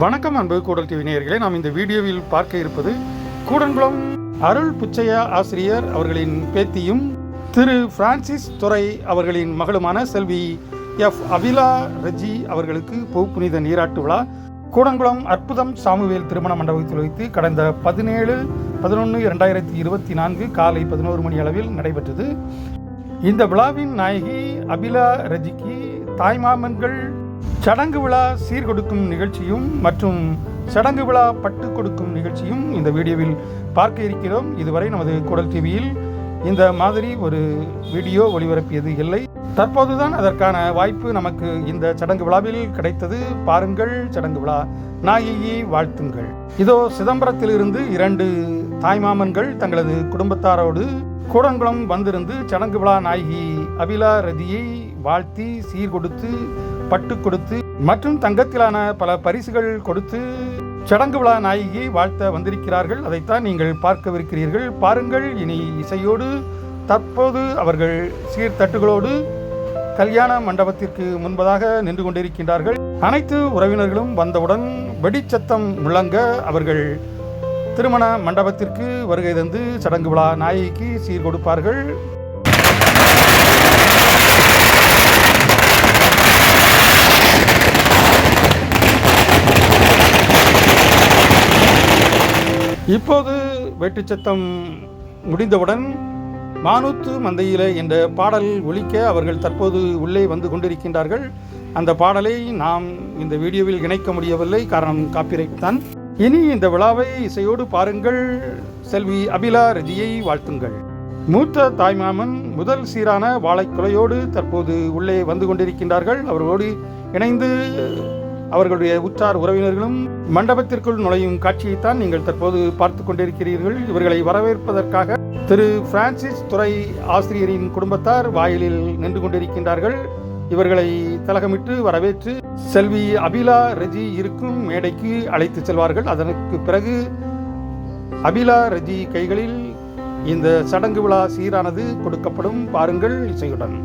வணக்கம் அன்பு கூடல் டிவி நேயர்களே நாம் இந்த வீடியோவில் பார்க்க இருப்பது கூடன்குளம் அருள் புச்சையா ஆசிரியர் அவர்களின் பேத்தியும் திரு பிரான்சிஸ் துறை அவர்களின் மகளுமான செல்வி எஃப் அபிலா ரஜி அவர்களுக்கு புனித நீராட்டு விழா. கூடங்குளம் அற்புதம் சாமுவேல் திருமண மண்டபத்தில் வைத்து கடந்த பதினேழு பதினொன்று இரண்டாயிரத்தி இருபத்தி நான்கு காலை பதினோரு மணி அளவில் நடைபெற்றது. இந்த விழாவின் நாயகி அபிலா ரஜிக்கு தாய்மாமன்கள் சடங்கு விழா சீர்கொடுக்கும் நிகழ்ச்சியும் மற்றும் சடங்கு விழா பட்டு கொடுக்கும் நிகழ்ச்சியும் இந்த வீடியோவில் பார்க்க இருக்கிறோம். இதுவரை நமது குடல் டிவியில் இந்த மாதிரி ஒரு வீடியோ ஒளிபரப்பியது இல்லை. தற்போதுதான் அதற்கான வாய்ப்பு நமக்கு இந்த சடங்கு விழாவில் கிடைத்தது. பாருங்கள் சடங்கு விழா. நாயகி வாழ்த்துங்கள். இதோ சிதம்பரத்திலிருந்து இரண்டு தாய்மாமன்கள் தங்களது குடும்பத்தாரோடு கூடங்குளம் வந்திருந்து சடங்கு விழா நாயகி அபிலா ரதியை வாழ்த்தி சீர்கொடுத்து பட்டு கொடுத்து மற்றும் தங்கத்திலான பல பரிசுகள் கொடுத்து சடங்கு விழா நாயகி வாழ்த்த வந்திருக்கிறார்கள். அதைத்தான் நீங்கள் பார்க்கவிருக்கிறீர்கள். பாருங்கள் இனி இசையோடு தற்போது அவர்கள் சீர்தட்டுகளோடு கல்யாண மண்டபத்திற்கு முன்பதாக நின்று கொண்டிருக்கின்றார்கள். அனைத்து உறவினர்களும் வந்தவுடன் வெடிச்சத்தம் முழங்க அவர்கள் திருமண மண்டபத்திற்கு வருகை தந்து சடங்கு விழா நாயகிக்கு சீர் கொடுப்பார்கள். இப்போது வெட்டுச்சத்தம் முடிந்தவுடன் மானூத்து மந்தையிலே என்ற பாடல் ஒலிக்க அவர்கள் தற்போது உள்ளே வந்து கொண்டிருக்கின்றார்கள். அந்த பாடலை நாம் இந்த வீடியோவில் இணைக்க முடியவில்லை காரணம் காப்பிரைட் தான். இனி இந்த விழாவை இசையோடு பாருங்கள். செல்வி அபிலா ரஜியை வாழ்த்துங்கள். மூத்த தாய்மாமன் முதல் சீரான வாழைக்குலையோடு தற்போது உள்ளே வந்து கொண்டிருக்கின்றார்கள். அவர்களோடு இணைந்து அவர்களுடைய உற்றார் உறவினர்களும் மண்டபத்திற்குள் நுழையும் காட்சியைத்தான் நீங்கள் தற்போது பார்த்து கொண்டிருக்கிறீர்கள். இவர்களை வரவேற்பதற்காக திரு பிரான்சிஸ் துறை ஆசிரியரின் குடும்பத்தார் வாயிலில் நின்று கொண்டிருக்கின்றார்கள். இவர்களை தலகமிட்டு வரவேற்று செல்வி அபிலா ரெஜி இருக்கும் மேடைக்கு அழைத்து செல்வார்கள். அதற்கு பிறகு அபிலா ரெஜி கைகளில் இந்த சடங்கு விழா சீரானது கொடுக்கப்படும். பாருங்கள் இசையுடன்.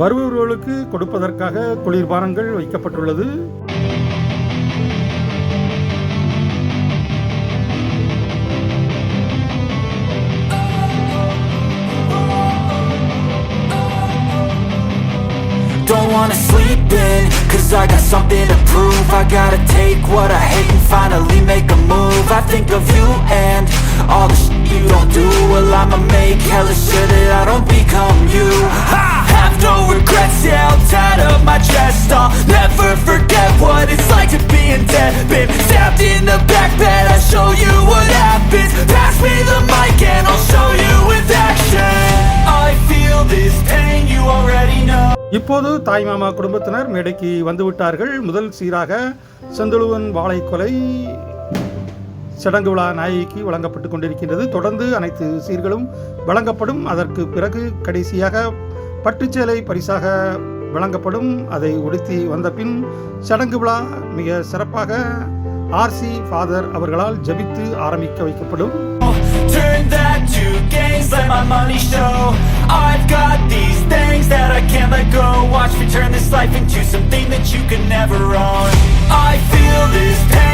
வருபவர்களுக்கு கொடுப்பதற்காக குளிர்பானங்கள் வைக்கப்பட்டுள்ளது Don't wanna sleep in, cause I got something to prove I gotta take what I hate and finally make a move I think of you and all the shit you don't do Well I'ma make hella sure that I don't past I'll never forget what it's like to be in debt Been stabbed in the back bed, I'll show you what happens Pass me the mic and I'll show you with action I feel this pain, you already know இப்போது தாய்மாமா குடும்பத்தினர் மேடைக்கு வந்துவிட்டார்கள் முதல் சீராக செந்தழுவன் வாழை கொலை சடங்கு விழா நாயகிக்கு வழங்கப்பட்டு கொண்டிருக்கின்றது தொடர்ந்து அனைத்து சீர்களும் வழங்கப்படும் அதற்கு பிறகு கடைசியாக பட்டுச்சேலை பரிசாக வழங்கப்படும் அதை உடுத்தி வந்த பின் சடங்கு விழா மிக சிறப்பாக ஆர்சி ஃபாதர் அவர்களால் ஜபித்து ஆரம்பிக்க வைக்கப்படும் Turn that to gains, let my money show I've got these things that I can't let go Watch me turn this life into something that you could never own I feel this pain,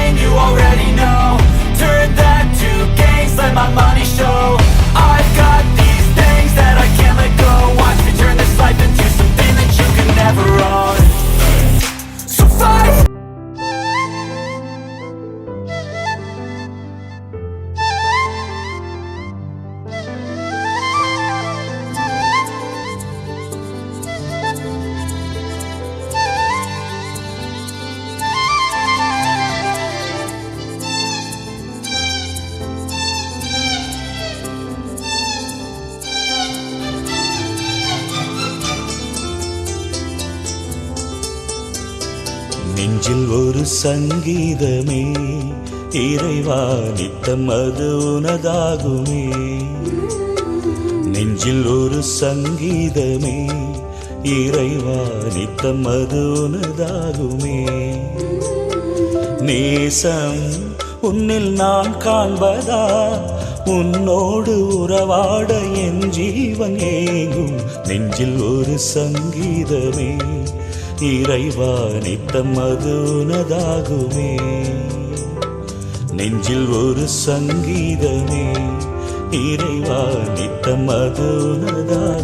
நெஞ்சில் ஒரு சங்கீதமே. இறைவா நித்தம் அது உனதாகுமே. நெஞ்சில் ஒரு சங்கீதமே. இறைவா நித்தம் அது உனதாகுமே. நேசம் உன்னில் நான் காண்பதா? உன்னோடு உறவாட என் ஜீவன் ஏங்கும். நெஞ்சில் ஒரு சங்கீதமே. இறைவா நித்தம் அது உனதாகுமே நெஞ்சில் ஒரு சங்கீதமே இறைவா நித்தம் அது உனதாகுமே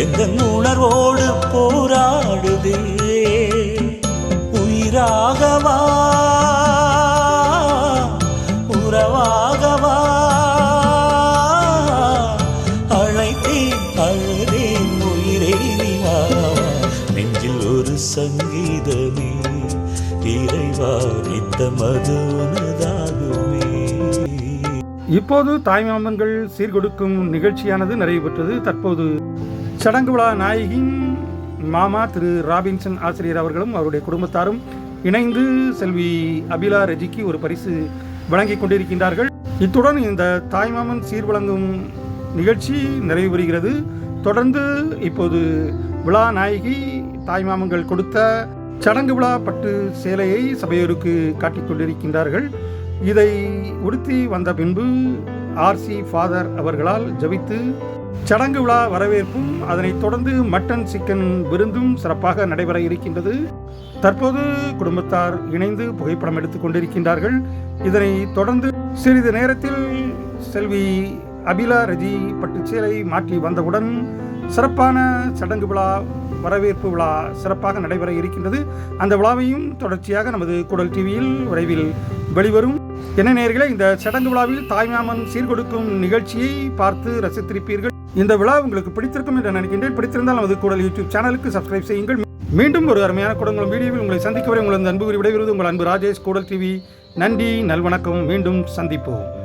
எந்த உணர்வோடு போராடுதே? உயிராகவா? உறவாகவா? அழைத்தேன் அழுதேன் உயிரே நீ வா. நெஞ்சில் ஒரு சங்கீதமே இறைவா நித்தம் அது இப்போது தாய்மாமன்கள் சீர்கொடுக்கும் நிகழ்ச்சியானது நிறைவு பெற்றது தற்போது சடங்கு விழா நாயகியின் மாமா திரு ராபின்சன் ஆசிரியர் அவர்களும் அவருடைய குடும்பத்தாரும் இணைந்து செல்வி அபிலா ரெஜிக்கு ஒரு பரிசு வழங்கி கொண்டிருக்கின்றார்கள். இத்துடன் இந்த தாய்மாமன் சீர் வழங்கும் நிகழ்ச்சி நிறைவு பெறுகிறது. தொடர்ந்து இப்போது விழா நாயகி தாய்மாமன்கள் கொடுத்த சடங்கு விழா பட்டு சேலையை சபையோருக்கு காட்டிக் கொண்டிருக்கின்றார்கள். இதை உடுத்தி வந்த பின்பு ஆர்சி ஃபாதர் அவர்களால் ஜபித்து சடங்கு விழா வரவேற்பும் அதனைத் தொடர்ந்து மட்டன் சிக்கன் விருந்தும் சிறப்பாக நடைபெற இருக்கின்றது. தற்போது குடும்பத்தார் இணைந்து புகைப்படம் எடுத்துக் கொண்டிருக்கின்றார்கள். இதனை தொடர்ந்து சிறிது நேரத்தில் செல்வி அபிலா ரஜி பட்டுச்சேலை மாற்றி வந்தவுடன் சிறப்பான சடங்கு விழா வரவேற்பு விழா சிறப்பாக நடைபெற இருக்கின்றது. அந்த விழாவையும் தொடர்ச்சியாக நமது குடல் டிவியில் விரைவில் வெளிவரும். என்ன நேர்களே இந்த சடங்கு விழாவில் தாய்மாமன் சீர்கொடுக்கும் நிகழ்ச்சியை பார்த்து ரசித்திருப்பீர்கள். இந்த விழா உங்களுக்கு பிடித்திருக்கும் என்று நினைக்கின்றேன். பிடித்திருந்தால் நமது கூட யூடியூப் சேனலுக்கு சப்ஸ்கிரைப் செய்யுங்கள். மீண்டும் ஒரு அருமையான கூடங்களும் வீடியோவில் உங்களை சந்திக்க வரை உங்களது அன்பு விடைபெறுவது உங்கள் அன்பு ராஜேஷ் கூடல் டிவி. நன்றி நல்வணக்கம். மீண்டும் சந்திப்போம்.